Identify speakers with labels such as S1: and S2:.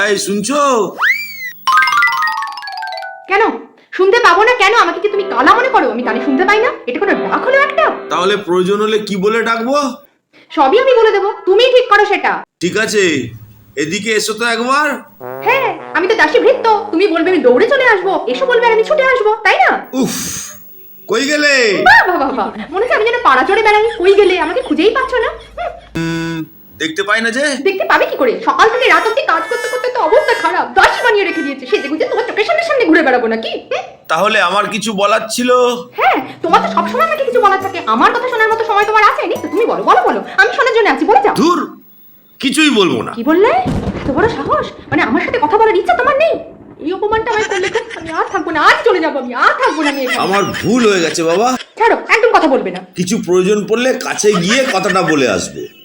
S1: এই শুনছো?
S2: কেন? শুনতে পাবো না কেন? আমাকে কি তুমি কালা মনে করো? আমি কানে শুনতে পাই না? এটা কোনো ডাক হলো একটা?
S1: তাহলে প্রয়োজন হলে কি বলে ডাকবো?
S2: সবই আমি বলে দেবো। তুমিই ঠিক করো সেটা।
S1: ঠিক আছে। এদিকে এসো তো একবার।
S2: হ্যাঁ আমি তো দাসী ভৃত্য। তুমি বলবে আমি দৌড়ে চলে আসব। এসো বলবে আমি ছুটে আসব তাই না?
S1: উফ কই গেলে?
S2: বাহ বাহ। মনে হচ্ছে আমি যেন পাড়া চড়ে বেড়াই কই গেলে? আমাকে খুঁজেই পাচ্ছ না।
S1: দেখতে পাই না যে?
S2: দেখতে পাবে কি করে? সকাল থেকে রাত অব্দি কাজ করতে করতে তো অবস্থা খারাপ। দাসী বানিয়ে রেখে দিয়েছে। সেজে গুজে তোমার চোখের সামনে সামনে ঘুরে বেড়াবো নাকি?
S1: তাহলে আমার কিছু বলার ছিল?
S2: হ্যাঁ তোমার তো সবসময় আমাকে কিছু বলার থাকে। আমার কথা শোনার মতো সময় তোমার আছে নি তো তুমি বলো বলো বলো। আমি শোনার জন্য আছি বলে যাও।
S1: ধুর! কিছুই বলব না।
S2: কি বললে? এত বড় সাহস? মানে আমার সাথে কথা বলার ইচ্ছা তোমার নেই? এই অপমানটা আমায় করলে আমি আর থাকব না আজ চলে যাব আমি আর থাকব না আমি
S1: আমার ভুল হয়ে গেছে বাবা।
S2: ছাড়ো একদম কথা বলবে না।
S1: কিছু প্রয়োজন পড়লে কাছে গিয়ে কথাটা বলে আসব।